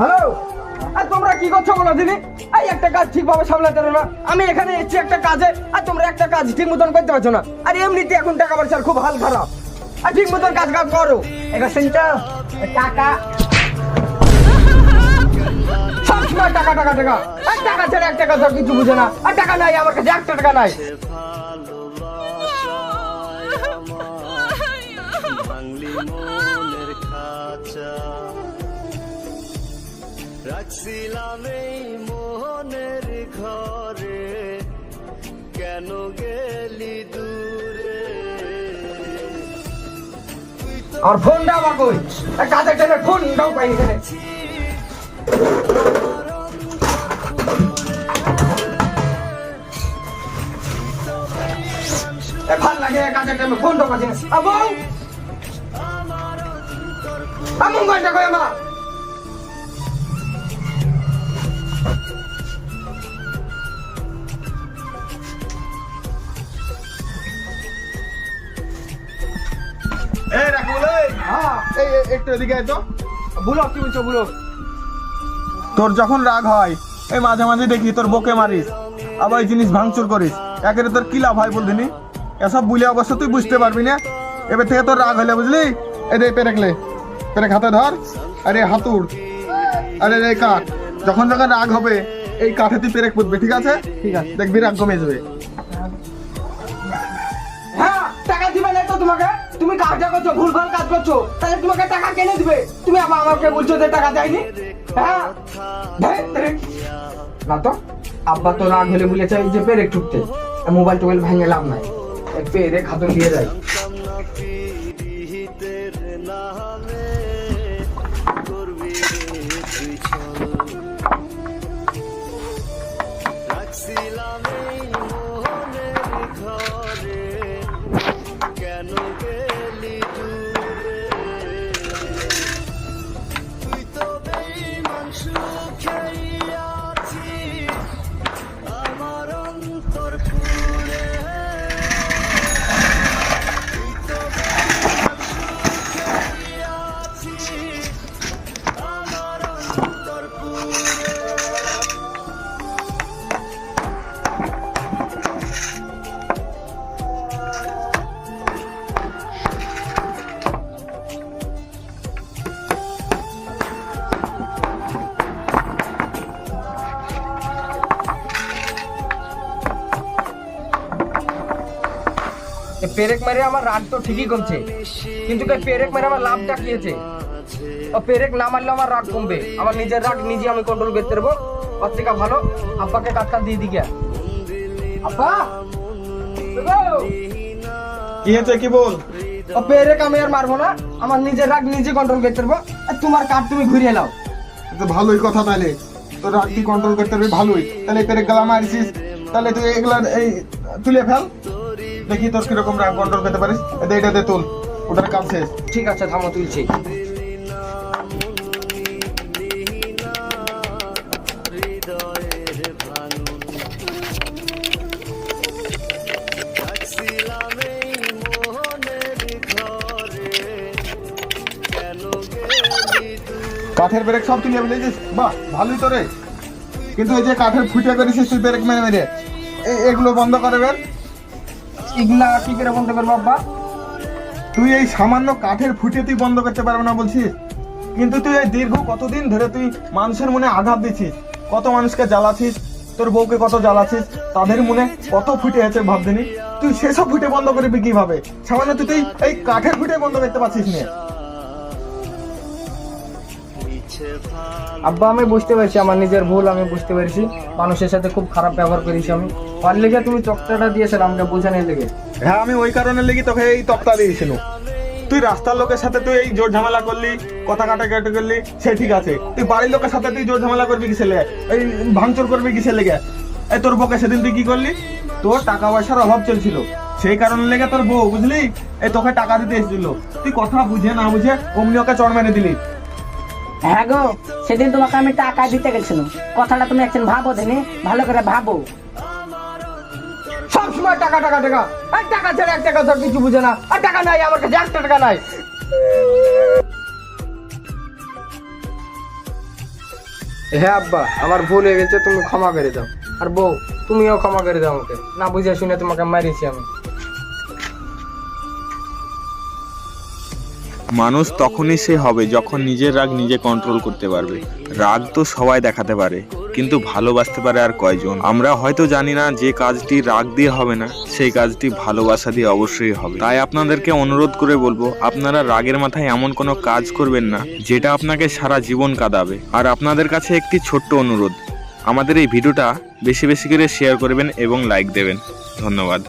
Hello আর তোমরা কি করছ বলো দিদি? এই একটা কাজ ঠিকভাবে সামলাতে পারো না। আমি এখানে এসেছি একটা কাজে, আর তোমরা একটা কাজ ঠিক মতন করতে পারছ না। আর এমনিতে এখন টাকা পয়সার খুব হাল খারাপ। আর ঠিক মতন কাজ কাজ করো। এবার শুনছো টাকা। সবসময় টাকা টাকা টাকা। আর টাকা ছাড়া এক টাকা ধর কিছু বুঝে না। আর টাকা নাই, আমার কাছে একটা টাকা নাই। রাখছিলাম এই মোহনের ঘরে। কেন গেলি দূরে? আর ফোনটা আমার কই? কাজের জন্য ফোনটাও ভালো লাগে কাজের টাইমে ফোনটা পাচ্ছি কই আমার? একটু এদিকে তো। কি বলছো তোর যখন রাগ হয় এই মাঝে মাঝে দেখি তোর বকে মারিস আবার এই জিনিস ভাঙচুর করিস। একেরে তোর কি লাভ হয় বলদিনি এসব বুলে অবশ্য তুই বুঝতে পারবি না। এবার থেকে তোর রাগ হলে বুঝলি? এই রে পেরেকলে পেরেক হাতে ধর। আরে হাতুর। আরে রে কাঠ। যখন যখন রাগ হবে এই কাঠে তুই পেরেক পুতবে ঠিক আছে? ঠিক আছে। দেখবি রাগ কমে যাবে। হ্যাঁ টাকা দিবে না তো তোমাকে? তুমি কাজটা করছ, ভুলভাল কাজ করছ, তাহলে তোমাকে টাকা কেনে দিবে? তুমি আবার আমাকে বলছো যে টাকা দেয়নি? হ্যাঁ? না তো, আব্বা তো রাগ হলে বলেছে এই যে পেরেক ঠুকতে। মোবাইল টোবাইল ভেঙে লাভ নাই। পেরেক হাতে দিয়ে পিড়িতের করবি পেরেক মেরে আমার রাগ তো ঠিকই কমছে। কিন্তু পেরেক মেরে আমার লাভটা কি আছে ও পেরেক না মারলে আমার রাগ কমবে। আমার নিজের রাগ নিজে আমি কন্ট্রোল করতে পারব। ওর থেকে ভালো আব্বাকে কাজটা দিয়ে দিকে। আব্বা! কি হয়েছে কি বল? ও পেরেক আমি আর মারবো না। আমার নিজের রাগ নিজে কন্ট্রোল করতে পারব। আর তোমার কাঠ তুমি ঘুরিয়ে নাও। তো ভালোই কথা তাহলে তোর রাগ তুই কন্ট্রোল করতে পারবি ভালোই। তাহলে পেরেক গেলা মারিছিস তাহলে তুই এগুলা এই তুলে ফেল। দেখি তোর কীরকম রাগ কন্ট্রোল পেতে পারিস? এটা দে তুল। ওটার কাজ শেষ। ঠিক আছে থামো তুলছি। কাঠের ব্রেক সব তুলে ফেলেছিস? বাহ ভালোই তো রে। কিন্তু এই যে কাঠের ফুটে করেছিস তুই ব্রেক মেরে মেরে। এ- এগুলো বন্ধ করে বের এগুলা কি করে বন্ধ করব, আব্বা। তুই এই সামান্য কাঠের ফুটে তুই বন্ধ করতে পারবে না বলছিস। কিন্তু তুই এই দীর্ঘ কতদিন ধরে তুই মানুষের মনে আঘাত দিছিস কত মানুষকে জ্বালাছিস তোর বউকে কত জ্বালাছিস তাদের মনে কত ফুটে আছে ভাবদিনি তুই সেসব ফুটে বন্ধ করবি কীভাবে? সামান্য তুই এই কাঠের ফুটে বন্ধ করতে পারছিস না। আব্বা, আমি বুঝতে পারছি, আমার নিজের ভুল, আমি বুঝতে পারছি। মানুষের সাথে খুব খারাপ ব্যবহার করেছি আমি। আর লেগে তুমি চকটাটা দিয়েছিল আমাকে বোঝানোর লেগে। হ্যাঁ আমি ওই কারণে লেগে তোকে এই তক্তা দিয়েছিল। তুই রাস্তার লোকের সাথে তুই এই জোর ঝামেলা করলি, কথা কাটা কাটাকাটি করলি, সে ঠিক আছে। তুই বাড়ির লোকের সাথে তুই জোর ঝামেলা করবি কিসের লেগে? এই ভাঙচুর করবি কিসের লেগে? এই তোর বউকে সেদিন তুই কি করলি? তোর টাকা পয়সার অভাব চলছিল। সেই কারণে লেগে তোর বউ, বুঝলি? এই তোকে টাকা দিতে এসেছিল। তুই কথা বুঝে না বুঝে অমনি ওকে চড় মেরে দিলি। হ্যাঁ গো, সেদিন তোমাকে আমি টাকা দিতে গেছিলাম। কথাটা তুমি একদিন ভাবো দেনি, ভালো করে ভাবো। সবসময় টাকা টাকা টাকা। আর টাকা ছাড়া এক টাকা ধর কিছু বুঝে না। আর টাকা নাই, আমার কাছে একটা টাকা নাই। হ্যাঁ আব্বা, আমার ভুল হয়ে গেছে, তুমি ক্ষমা করে দাও। আর বউ, তুমিও ক্ষমা করে দাও আমাকে। না বুঝে শুনে তোমাকে মারিয়েছি আমি। মানুষ তখনই সে হবে যখন নিজের রাগ নিজে কন্ট্রোল করতে পারবে। রাগ তো সবাই দেখাতে পারে, কিন্তু ভালোবাসতে পারে আর কয়জন? আমরা হয়তো জানি না যে কাজটি রাগ দিয়ে হবে না, সেই কাজটি ভালোবাসা দিয়ে অবশ্যই হবে। তাই আপনাদেরকে অনুরোধ করে বলব, আপনারা রাগের মাথায় এমন কোনো কাজ করবেন না, যেটা আপনাকে সারা জীবন কাঁদাবে। আর আপনাদের কাছে একটি ছোট্ট অনুরোধ, আমাদের এই ভিডিওটা বেশি বেশি করে শেয়ার করবেন এবং লাইক দেবেন। ধন্যবাদ।